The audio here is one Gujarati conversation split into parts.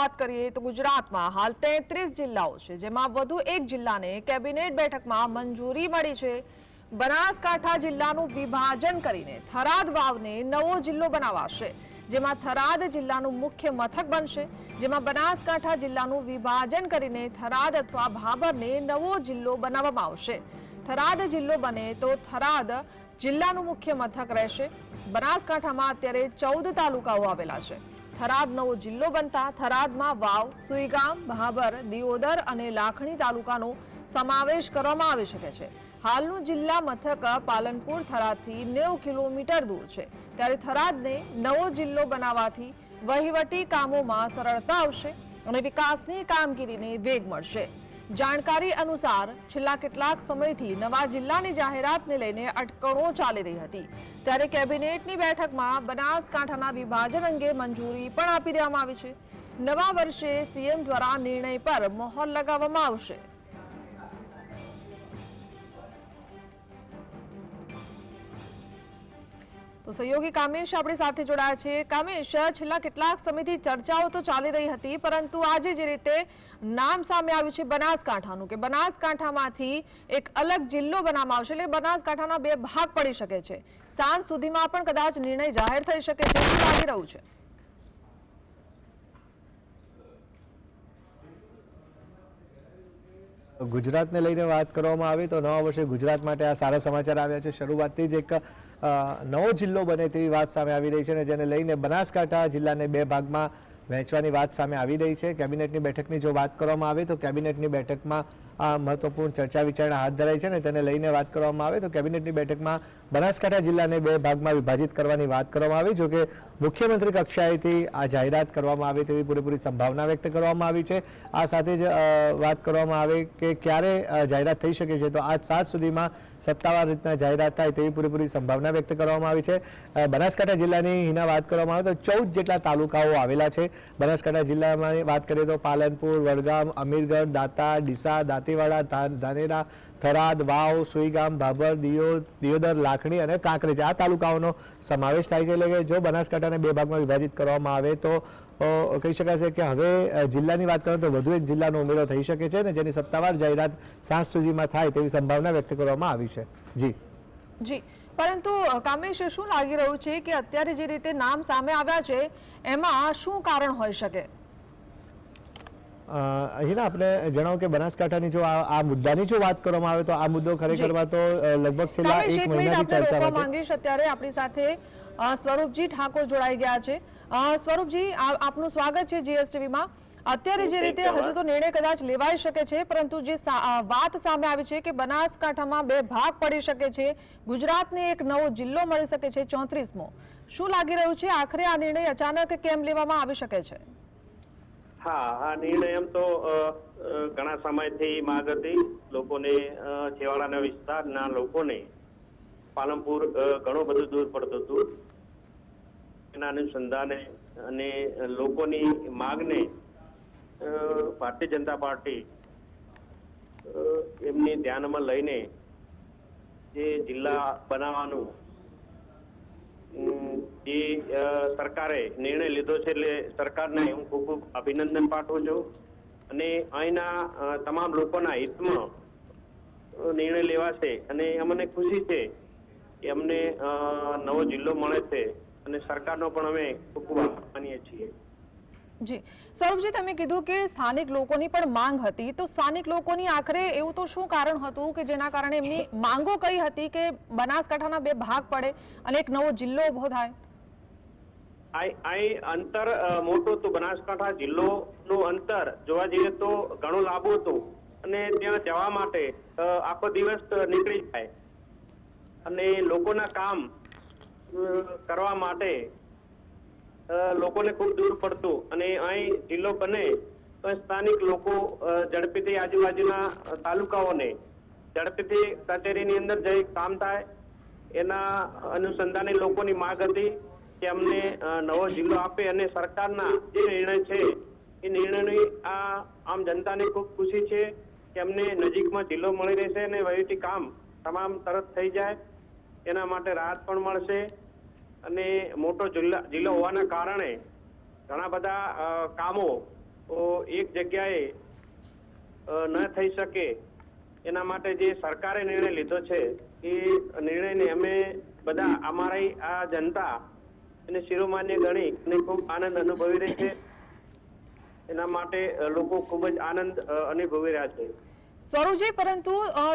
વાત કરીએ તો ગુજરાતમાં હાલ તેત્રીસ જિલ્લાઓ છે, જેમાં વધુ એક જિલ્લાને કેબિનેટ બેઠકમાં મંજૂરી મળી છે. બનાસકાંઠા જિલ્લાનું વિભાજન કરીને થરાદ વાવને નવો જિલ્લો બનાવાશે, જેમાં થરાદ જિલ્લાનું મુખ્ય મથક બનશે, જેમાં બનાસકાંઠા જિલ્લાનું વિભાજન કરીને થરાદ અથવા ભાભરને નવો જિલ્લો બનાવવામાં આવશે. થરાદ જિલ્લો બને તો થરાદ જિલ્લાનું મુખ્ય મથક રહેશે. બનાસકાંઠામાં અત્યારે ચૌદ તાલુકાઓ આવેલા છે. થરાદ નવો જિલ્લો બનતા થરાદમાં વાવ, સુઈગામ ભાબર દિયોદર અને લાખણી તાલુકાનો સમાવેશ કરવામાં આવી શકે છે. હાલનું જિલ્લા મથક પાલનપુર થરાદથી નેવું કિલોમીટર દૂર છે. ત્યારે થરાદને નવો જિલ્લો બનાવવાથી વહીવટી કામોમાં સરળતા આવશે અને વિકાસની કામગીરીને વેગ મળશે. જાણકારી અનુસાર છેલ્લા કેટલાક સમયથી નવા જિલ્લાની જાહેરાતને લઈને અટકળો ચાલી રહી હતી. ત્યારે કેબિનેટની બેઠકમાં બનાસકાંઠાના વિભાજન અંગે મંજૂરી પણ આપી દેવામાં આવી છે. નવા વર્ષે સીએમ દ્વારા નિર્ણય પર મોહર લગાવવામાં આવશે. તો સહયોગી કામેશ આપણી સાથે જોડાયા છે. કામેશ, છેલ્લા કેટલાક સમયથી ચર્ચાઓ તો ચાલી રહી હતી, પરંતુ આજે જે રીતે નામ સામે આવ્યું છે બનાસકાંઠાનું, કે બનાસકાંઠામાંથી એક અલગ જિલ્લો બનાવવામાં આવશે, એટલે બનાસકાંઠાના બે ભાગ પડી શકે છે. સાંજ સુધીમાં પણ કદાચ નિર્ણય જાહેર થઈ શકે છે એવું લાગી રહ્યું છે. ગુજરાતને લઈને વાત કરવામાં આવે તો નવા વર્ષે ગુજરાત માટે આ સારા સમાચાર આવ્યા છે. શરૂઆતથી જ એક નવો જિલ્લો બને તેવી વાત સામે આવી રહી છે અને જેને લઈને બનાસકાંઠા જિલ્લાને બે ભાગમાં વહેંચવાની વાત સામે આવી રહી છે. કેબિનેટની બેઠકની જો વાત કરવામાં આવે તો કેબિનેટની બેઠકમાં આ મહત્વપૂર્ણ ચર્ચા વિચારણા હાથ ધરાઈ છે અને તેને લઈને વાત કરવામાં આવે તો કેબિનેટની બેઠકમાં બનાસકાંઠા જિલ્લાને બે ભાગમાં વિભાજિત કરવાની વાત કરવામાં આવી, જો કે મુખ્યમંત્રી કક્ષાએથી આ જાહેરાત કરવામાં આવે તેવી પૂરેપૂરી સંભાવના વ્યક્ત કરવામાં આવી છે. આ સાથે જ વાત કરવામાં આવે કે ક્યારે જાહેરાત થઈ શકે છે, તો આજ સાત સુધીમાં સત્તાવાર રીતના જાહેરાત થાય તેવી પૂરેપૂરી સંભાવના વ્યક્ત કરવામાં આવી છે. બનાસકાંઠા જિલ્લાની હિના વાત કરવામાં આવે તો ચૌદ જેટલા તાલુકાઓ આવેલા છે. બનાસકાંઠા જિલ્લામાં વાત કરીએ તો પાલનપુર, વડગામ, અમીરગઢ, દાતા, ડીસા દાંતીવાડા ધાનેરા, થરાદ, વાવ, સુઈગામ, ભાભર, દિયો, દિયોદર, લાખણી અને કાંકરેજ આ તાલુકાઓનો સમાવેશ થાય છે. એટલે કે જો બનાસકાંઠાને બે ભાગમાં વિભાજિત કરવામાં આવે તો કહી શકાશે કે હવે જિલ્લાની વાત કરીએ તો વધુ એક જિલ્લાનો ઉમેરો થઈ શકે છે અને જેની સત્તાવાર જાહેરાત સાંજ સુધીમાં થાય તેવી સંભાવના વ્યક્ત કરવામાં આવી છે. જી. જી. પરંતુ કામેશ, શું લાગી રહ્યું છે કે અત્યારે જે રીતે નામ સામે આવ્યા છે, એમાં શું કારણ હોઈ શકે? અહીંના આપણે જણાવો કે બનાસકાંઠાની જો આ મુદ્દાની જો વાત કરવામાં આવે તો આ મુદ્દો ખરેખરમાં તો લગભગ છેલ્લા એક મહિનાથી ચર્ચામાં છે માંગીશ. અત્યારે આપણી સાથે સ્વરૂપજી ઠાકોર જોડાઈ ગયા છે. સ્વરૂપજી આપનું સ્વાગત છે જીએસટીવીમાં. અત્યારે જે રીતે હજુ તો નિર્ણય કદાચ લેવાઈ શકે છે પરંતુ જે વાત સામે આવી છે કે બનાસકાંઠામાં બે ભાગ પડી શકે છે ગુજરાતને એક નવો જિલ્લો મળી શકે છે ચોત્રીસમો. શું લાગી રહ્યું છે? આખરે આ નિર્ણય અચાનક કેમ લેવામાં આવી શકે છે? હા, આ નિર્ણય એમ તો ઘણા સમયથી માંગ હતી. લોકોને છેવાડાના વિસ્તારના લોકોને પાલનપુર ઘણું બધું દૂર પડતું હતું. એના અનુસંધાને અને લોકોની માગને ભારતીય જનતા પાર્ટી એમની ધ્યાનમાં લઈને જે જિલ્લા બનાવવાનું અ, સરકારે નિર્ણય લીધો છે એટલે સરકારને હું ખૂબ ખૂબ અભિનંદન પાઠવું છું. અને અહીંના તમામ લોકોના હિતમાં નિર્ણય લેવાશે અને અમને ખુશી છે કે અમને નવો જિલ્લો મળે છે અને સરકારનો પણ અમે ખૂબ ખૂબ આભાર માનીએ છીએ. જી. સૌરભજી તમે કીધું કે સ્થાનિક લોકોની પણ માંગ હતી. તો સ્થાનિક લોકોની આખરે એવું તો શું કારણ હતું કે જેના કારણે એમની માંગો કઈ હતી કે બનાસકાંઠાના બે ભાગ પડે અને એક નવો જિલ્લો ઊભો થાય? અહીં અંતર મોટું હતું બનાસકાંઠા જિલ્લોનું અંતર. જોવા જઈએ તો ઘણું લાંબુ હતું. અને ત્યાં જવા માટે આખો દિવસ નીકળી જાય. અને લોકોના કામ કરવા માટે લોકોને ખૂબ દૂર પડતું. અને અહીં જિલ્લો બને તો સ્થાનિક લોકો ઝડપીથી આજુબાજુના તાલુકાઓને, ઝડપીથી કચેરીની અંદર જઈ કામ થાય. એના અનુસંધાને લોકોની માગ હતી. કે અમને નવો જિલ્લો આપે અને સરકારના જે નિર્ણય છે, એ નિર્ણયની આ આમ જનતાને ખૂબ ખુશી છે કે અમને નજીકમાં જિલ્લો મળી રહેશે અને વહીવટી કામ તમામ તરત થઈ જાય. એના માટે રાહત પણ મળશે. અને મોટો જિલ્લા, જિલ્લો હોવાના કારણે ઘણા બધા કામો એક જગ્યાએ ન થઈ શકે. એના માટે જે સરકારે નિર્ણય લીધો છે, એ નિર્ણયને અમે બધા અમારી આ જનતા એને શિરોમાન્ય ગણી અને ખૂબ આનંદ અનુભવી રહી છે. એના માટે લોકો ખૂબ જ આનંદ અનુભવી રહ્યા છે. સ્વરૂપજી પરંતુ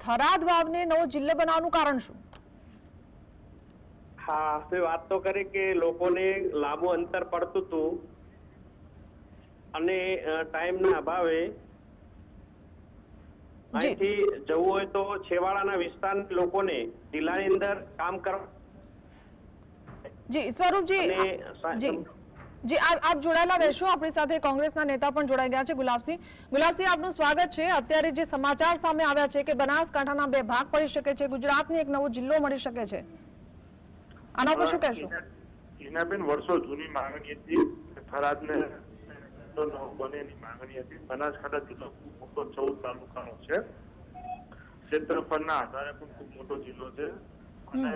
થરાદ વાવને નવો જિલ્લો બનાવવાનું કારણ શું? હા તે વાત તો કરી કે લોકોને લાંબુ અંતર પડતું હતું. અને ટાઈમના અભાવે અહીંથી જવું હોય તો છેવાડાના વિસ્તારના લોકોને જિલ્લાની અંદર કામ કરવા જી સ્વરૂપજી જી. જી આપ આપ જોડાયેલા રહેશો. આપણી સાથે કોંગ્રેસના નેતા પણ જોડાઈ ગયા છે ગુલાબસિંહ. ગુલાબસિંહ આપનું સ્વાગત છે. અત્યારે જે સમાચાર સામે આવ્યા છે કે બનાસકાંઠાના બે ભાગ પડી શકે છે ગુજરાતને એક નવો જિલ્લો મળી શકે છે. આના પર શું કહેશો? હિનાબેન વર્ષો જૂની માંગણી હતી. ફરાદને બને એની માંગણી હતી. બનાસકાંઠા જિલ્લો ખૂબ મોટો ચૌદ તાલુકાનો છે. ક્ષેત્રફળના આધારે પણ ખૂબ મોટો જિલ્લો છે. અને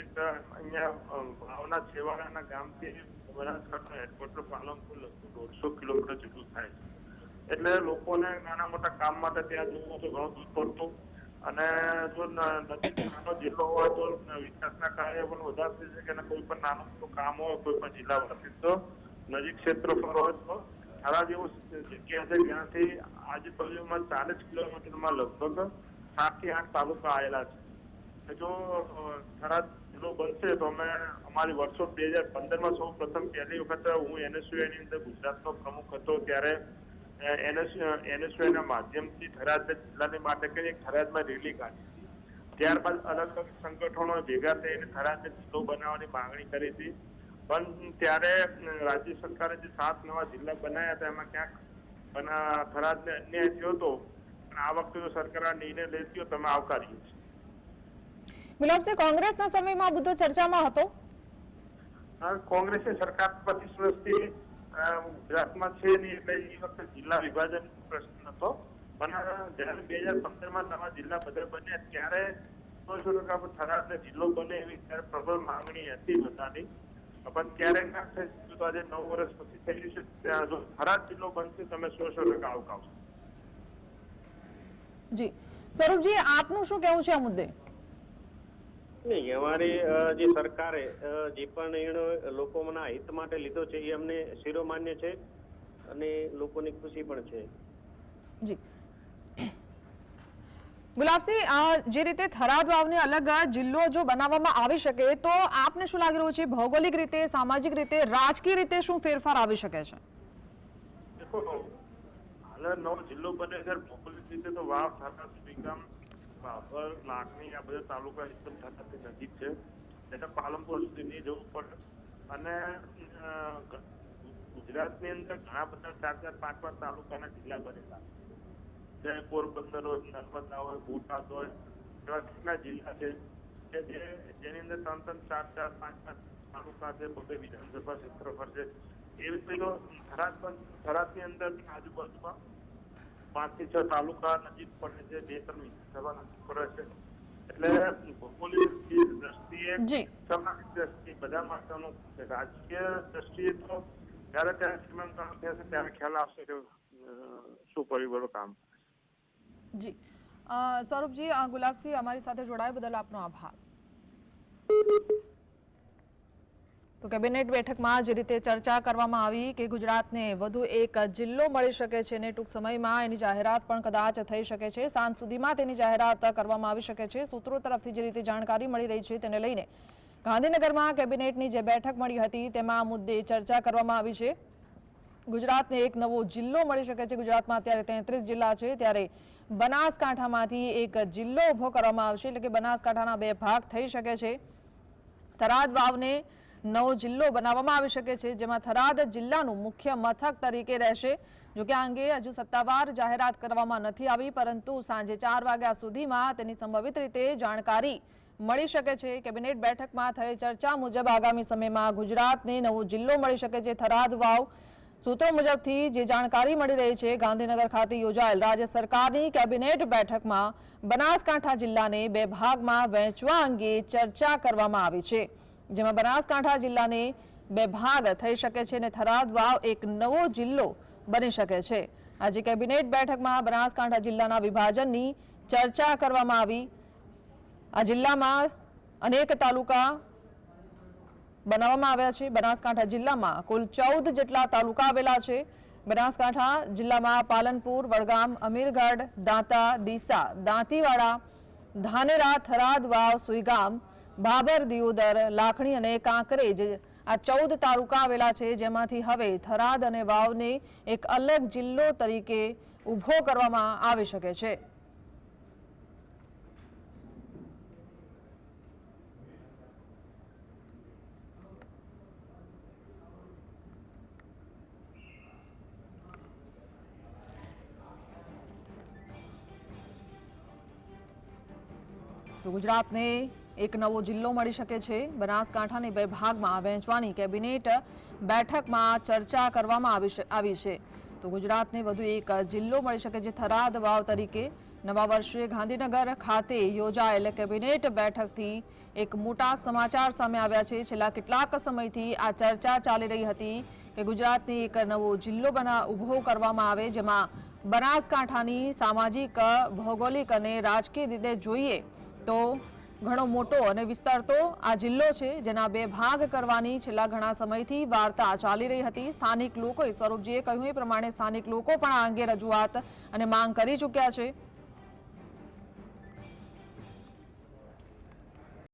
એક અહીંયા ભાવના છેવાડાના ગામથી બનાસકાંઠા હેડક્વાર્ટર પાલનપુર લગભગ દોઢસો કિલોમીટર જેટલું થાય છે. એટલે લોકોને નાના મોટા કામ માટે ત્યાં જવું તો ઘણું દૂર પડતું. અને જો નજીક નાનો જિલ્લો હોય તો વિકાસના કાર્ય પણ વધારે થઈ શકે અને કોઈ પણ નાનું મોટું કામ હોય કોઈ પણ જિલ્લા વતી તો નજીક ક્ષેત્રફળ હોય તો સારા જેવું જગ્યા છે. જ્યાંથી આજુબાજુમાં ચાલીસ કિલોમીટરમાં લગભગ સાતથી આઠ તાલુકા આવેલા છે. જો થરાદ જિલ્લો બનશે તો અમે અમારી વર્ષો બે હજાર પંદરમાં સૌ પ્રથમ પહેલી વખત હું એનએસયુઆઈની અંદર ગુજરાતનો પ્રમુખ હતો, ત્યારે એનએસ ના માધ્યમથી થરાદ જિલ્લાની માટે કરી એક થરાદમાં રેલી કાઢી ત્યારબાદ અલગ અલગ સંગઠનો ભેગા થઈને થરાદ જિલ્લો બનાવવાની માંગણી કરી હતી. પણ ત્યારે રાજ્ય સરકારે જે સાત નવા જિલ્લા બનાવ્યા હતા, એમાં ક્યાંક થરાદને અન્યાય થયો હતો પણ આ વખતે જો સરકાર આ નિર્ણય લેતી હોય તમે આવકારીએ છીએ. ગુલાબસિંહ કોંગ્રેસના સમયમાં મુદ્દો ચર્ચામાં હતો? કોંગ્રેસે સરકાર પચીસ વર્ષથી ગુજરાતમાં છે નહીં એટલે એ વખતે જિલ્લા વિભાજન પ્રશ્ન હતો. પણ જયારે બે હજાર પંદરમાં નવા જિલ્લા બદલ બન્યા ત્યારે ટકા પર થરાદને જિલ્લો બને એવી ત્યારે પ્રબળ માંગણી હતી બધાની. પણ ક્યારેક ના થઈ તો આજે નવ વર્ષ પછી થઈ રહ્યું છે. ત્યાં જો થરાદ જિલ્લો બનશે તમે સો સો ટકા આવકાવશો. જી. સ્વરૂપજી આપનું શું કેવું છે આ મુદ્દે? નહીં અમારી જે સરકારે જે પણ નિર્ણય લોકોના હિત માટે લીધો છે એ અમને શિરોમાન્ય છે અને લોકોની ખુશી પણ છે. જી. ગુલાબસિંહ જે રીતે થરાદ વાવને અલગ જિલ્લો જો બનાવવામાં આવી શકે તો આપને શું લાગી રહ્યું છે? ભૌગોલિક રીતે સામાજિક રીતે રાજકીય રીતે શું ફેરફાર આવી શકે છે? હાલ નવો જિલ્લો બને ત્યારે ભૌગોલિક રીતે તો વાવ થરાદ બાબર લાખણી, આ બધા તાલુકા એકદમ થતાથી નજીક છે. એટલે પાલનપુર સુધી જવું પડે અને ગુજરાતની અંદર ઘણા બધા ચાર ચાર, પાંચ પાંચ તાલુકાના જિલ્લા બનેલા. છે પોરબંદર હોય, નર્મદા હોય, બોટાદ હોય, એવા કેટલા જિલ્લા છે કે જે, જેની અંદર ત્રણ ત્રણ, ચાર ચાર, પાંચ પાંચ તાલુકા છે, બધે વિધાનસભા ક્ષેત્ર પર છે. એવી રીતે થરાદ થરાદની અંદર આજુબાજુમાં પાંચથી છ તાલુકા નજીક પડે છે બે ત્રણ વિધાનસભા નજીક પડે છે. એટલે ભૌગોલિક દ્રષ્ટિએ સામાજિક દ્રષ્ટિએ બધા માટેનું રાજકીય દ્રષ્ટિએ તો જ્યારે ત્યારે સીમાંકન થશે ત્યારે ખ્યાલ આવશે કે શું પરિબળો કામ જી. સ્વરૂપજી ગુલાબસિંહ અમારી સાથે જોડાયા બદલ આપનો આભાર. તો કેબિનેટ બેઠકમાં જે રીતે ચર્ચા કરવામાં આવી કે ગુજરાતને વધુ એક જિલ્લો મળી શકે છે અને ટૂંક સમયમાં એની જાહેરાત પણ કદાચ થઈ શકે છે. સાંજ સુધીમાં તેની જાહેરાત કરવામાં આવી શકે છે. સૂત્રો તરફથી જે રીતે જાણકારી મળી રહી છે તેને લઈને ગાંધીનગરમાં કેબિનેટની જે બેઠક મળી હતી તેમાં આ મુદ્દે ચર્ચા કરવામાં આવી છે. ગુજરાતને એક નવો જિલ્લો મળી શકે છે. ગુજરાતમાં અત્યારે તેત્રીસ જિલ્લા છે. ત્યારે બનાસકાંઠામાંથી એક જિલ્લો ઊભો કરવામાં આવશે. એટલે કે બનાસકાંઠાના બે ભાગ થઈ શકે છે. થરાદ વાવને નવો જિલ્લો બનાવવામાં આવી શકે છે, જેમાં થરાદ જિલ્લાનું મુખ્ય મથક તરીકે રહેશે. જોકે આ અંગે હજુ સત્તાવાર જાહેરાત કરવામાં નથી આવી, પરંતુ સાંજે ચાર વાગ્યા સુધીમાં તેની સંભવિત રીતે જાણકારી મળી શકે છે. કેબિનેટ બેઠકમાં થયેલ ચર્ચા મુજબ આગામી સમયમાં ગુજરાતને નવો જિલ્લો મળી શકે છે. થરાદ વાવ સૂત્રો મુજબથી જે જાણકારી મળી રહી છે, ગાંધીનગર ખાતે યોજાયેલ રાજ્ય સરકારની કેબિનેટ બેઠકમાં બનાસકાંઠા જિલ્લાને બે ભાગમાં વહેંચવા અંગે ચર્ચા કરવામાં આવી છે. જેમાં બનાસકાંઠા જિલ્લાને બે ભાગ થઈ શકે છે અને થરાદ વાવ એક નવો જિલ્લો બની શકે છે. આજે કેબિનેટ બેઠકમાં બનાસકાંઠા જિલ્લાના વિભાજનની ચર્ચા કરવામાં આવી. આ જિલ્લામાં અનેક તાલુકા બનાવવામાં આવ્યા છે. બનાસકાંઠા જિલ્લામાં કુલ ચૌદ જેટલા તાલુકા આવેલા છે. બનાસકાંઠા જિલ્લામાં પાલનપુર, વડગામ, અમીરગઢ, દાંતા, ડીસા, દાંતીવાડા, ધાનેરા થરાદ વાવ સુઈગામ બાબર, દિયોદર, લાખણી અને કાંકરેજ આ ચૌદ તાલુકા આવેલા છે. જેમાંથી હવે થરાદ અને વાવને એક અલગ જિલ્લો તરીકે ઊભો કરવામાં આવી શકે છે. ગુજરાતને એક નવો જિલ્લો મળી શકે છે. બનાસકાંઠાને બે ભાગમાં વહેંચવાની કેબિનેટ બેઠકમાં ચર્ચા કરવામાં આવી છે- તો ગુજરાતને વધુ એક જિલ્લો મળી શકે છે થરાદ વાવ તરીકે. નવા વર્ષે ગાંધીનગર ખાતે યોજાયેલ કેબિનેટ બેઠકથી એક મોટા સમાચાર સામે આવ્યા છે. છેલ્લા કેટલાક સમયથી આ ચર્ચા ચાલી રહી હતી કે ગુજરાતને એક નવો જિલ્લો બના, ઊભો કરવામાં આવે, જેમાં બનાસકાંઠાની સામાજિક, ભૌગોલિક અને રાજકીય રીતે જોઈએ તો ઘણો મોટો અને વિસ્તારતો આ જિલ્લો છે, જેના બે ભાગ કરવાની છેલ્લા ઘણા સમયથી વાર્તા ચાલી રહી હતી. સ્થાનિક લોકોએ સ્વરૂપજીએ કહ્યું એ પ્રમાણે સ્થાનિક લોકો પણ આ અંગે રજૂઆત અને માંગ કરી ચૂક્યા છે.